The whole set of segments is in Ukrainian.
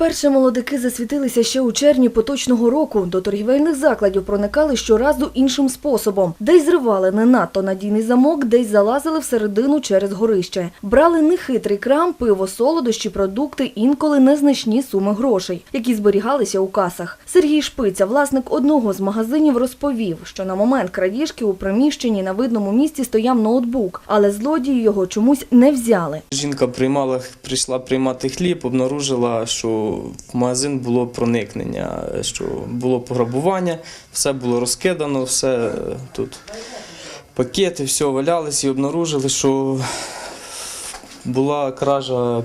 Перші молодики засвітилися ще у червні поточного року. До торгівельних закладів проникали щоразу іншим способом. Десь зривали не надто надійний замок, десь залазили всередину через горище. Брали нехитрий крам, пиво, солодощі, продукти, інколи незначні суми грошей, які зберігалися у касах. Сергій Шпиця, власник одного з магазинів, розповів, що на момент крадіжки у приміщенні на видному місці стояв ноутбук, але злодії його чомусь не взяли. Жінка приймала, прийшла приймати хліб, обнаружила, що в магазин було проникнення, що було пограбування, все було розкидано, все е, тут пакети, все валялись і обнаружили, що була кража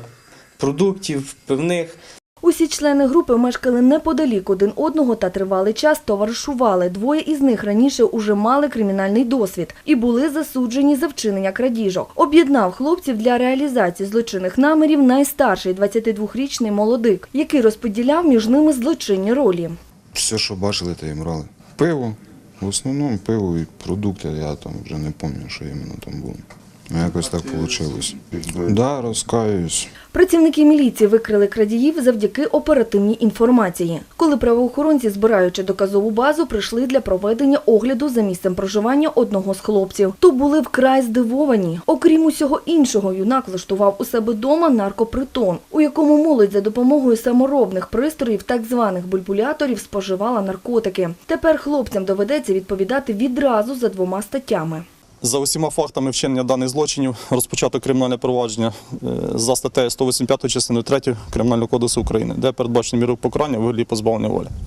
продуктів, пивних. Усі члени групи мешкали неподалік один одного та тривалий час товаришували. Двоє із них раніше уже мали кримінальний досвід і були засуджені за вчинення крадіжок. Об'єднав хлопців для реалізації злочинних намірів найстарший 22-річний молодик, який розподіляв між ними злочинні ролі. Все, що бачили, те і брали. Пиво. В основному пиво і продукти, я там вже не пам'ятаю, що іменно там було. Ну, якось так вийшло. Да, розкаюсь. Працівники міліції викрили крадіїв завдяки оперативній інформації. Коли правоохоронці, збираючи доказову базу, прийшли для проведення огляду за місцем проживання одного з хлопців, то були вкрай здивовані. Окрім усього іншого, юнак влаштував у себе дома наркопритон, у якому молодь за допомогою саморобних пристроїв, так званих бульбуляторів, споживала наркотики. Тепер хлопцям доведеться відповідати відразу за двома статтями. За усіма фактами вчинення даних злочинів розпочато кримінальне провадження е, за статтею 185 частиною 3 Кримінального кодексу України, де передбачені міри покарання у вигляді позбавлення волі.